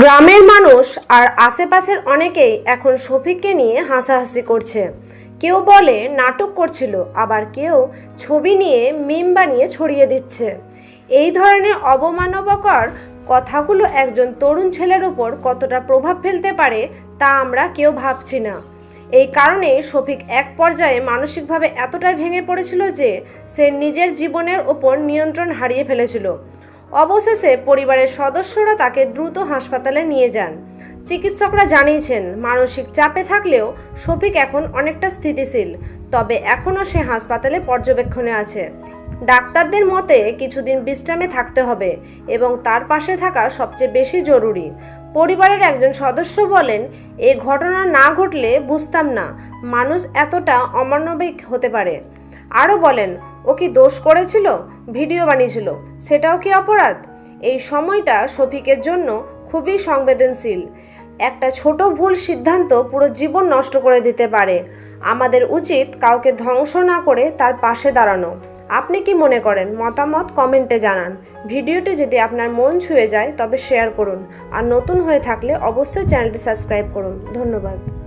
গ্রামের মানুষ আর আশেপাশের অনেকেই এখন শফিককে নিয়ে হাসাহাসি করছে। কেউ বলে নাটক করছিল, আবার কেউ ছবি নিয়ে মিম বানিয়ে ছড়িয়ে দিচ্ছে। এই ধরনের অবমানবকর কথাগুলো একজন তরুণ ছেলের ওপর কতটা প্রভাব ফেলতে পারে তা আমরা কেউ ভাবছি না। এই কারণে শফিক এক পর্যায়ে মানসিকভাবে এতটাই ভেঙে পড়েছিল যে সে নিজের জীবনের ওপর নিয়ন্ত্রণ হারিয়ে ফেলেছিল। অবশেষে পরিবারের সদস্যরা তাকে দ্রুত হাসপাতালে নিয়ে যান। চিকিৎসকরা জানিয়েছেন, মানসিক চাপে থাকলেও শফিক এখন অনেকটা স্থিতিশীল, তবে এখনও সে হাসপাতালে পর্যবেক্ষণে আছে। ডাক্তারদের মতে কিছুদিন বিশ্রামে থাকতে হবে এবং তার পাশে থাকা সবচেয়ে বেশি জরুরি। পরিবারের একজন সদস্য বলেন, এ ঘটনা না ঘটলে বুঝতাম না, মানুষ এতটা অমানবিক হতে পারে। আরও বলেন, ও কি দোষ করেছিল? ভিডিও বানিয়েছিল। সেটাও কি অপরাধ? এই সময়টা শফিকের জন্য খুবই সংবেদনশীল। একটা ছোট ভুল সিদ্ধান্ত পুরো জীবন নষ্ট করে দিতে পারে। আমাদের উচিত কাউকে ধ্বংস না করে তার পাশে দাঁড়ানো। আপনি কি মনে করেন? মতামত কমেন্টে জানান। ভিডিওটি যদি আপনার মন ছুঁয়ে যায়, তবে শেয়ার করুন। আর নতুন হয়ে থাকলে অবশ্যই চ্যানেলটি সাবস্ক্রাইব করুন। ধন্যবাদ।